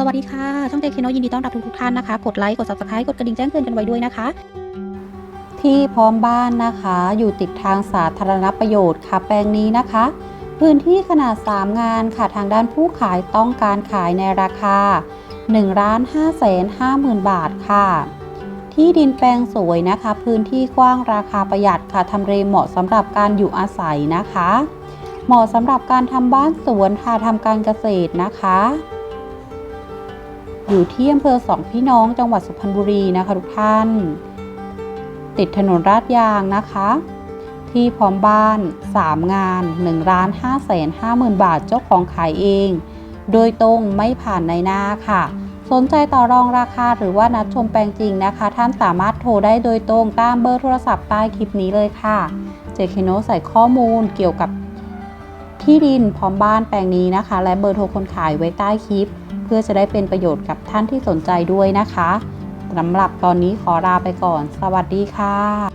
สวัสดีค่ะ ช่องเจคโนยินดีต้อนรับทุกๆท่านนะคะ กดไลค์ กด subscribe กดกระดิ่งแจ้งเตือนกันไว้ด้วยนะคะ ที่พร้อมบ้านนะคะ อยู่ติดทางสาธารณประโยชน์ค่ะ แปลงนี้นะคะ พื้นที่ขนาด 3 งานค่ะ ทางด้านผู้ขายต้องการขายในราคา1ล้าน5แสน50,000 บาทค่ะ ที่ดินแปลงสวยนะคะ พื้นที่กว้างราคาประหยัดค่ะทำเลเหมาะสำหรับการอยู่อาศัยนะคะ เหมาะสำหรับการทำบ้านสวนค่ะทำการเกษตรนะคะ อยู่ที่อำเภอสองพี่น้องจังหวัดสุพรรณบุรีนะคะทุกท่าน ติดถนนราดยางนะคะ ที่พร้อมบ้าน 3 งาน1ล้าน5แสน5หมื่นบาทเจ้าของขายเอง โดยตรงไม่ผ่านในหน้าค่ะ สนใจต่อรองราคาหรือว่านัดชมแปลงจริงนะคะ ท่านสามารถโทรได้โดยตรงตามเบอร์โทรศัพท์ใต้คลิปนี้เลยค่ะเจคิโนใส่ข้อมูลเกี่ยวกับที่ดินพร้อมบ้านแปลงนี้นะคะ และเบอร์โทรคนขายไว้ใต้คลิป เพื่อจะได้เป็นประโยชน์กับท่านที่สนใจด้วยนะคะสำหรับตอนนี้ขอลาไปก่อน สวัสดีค่ะ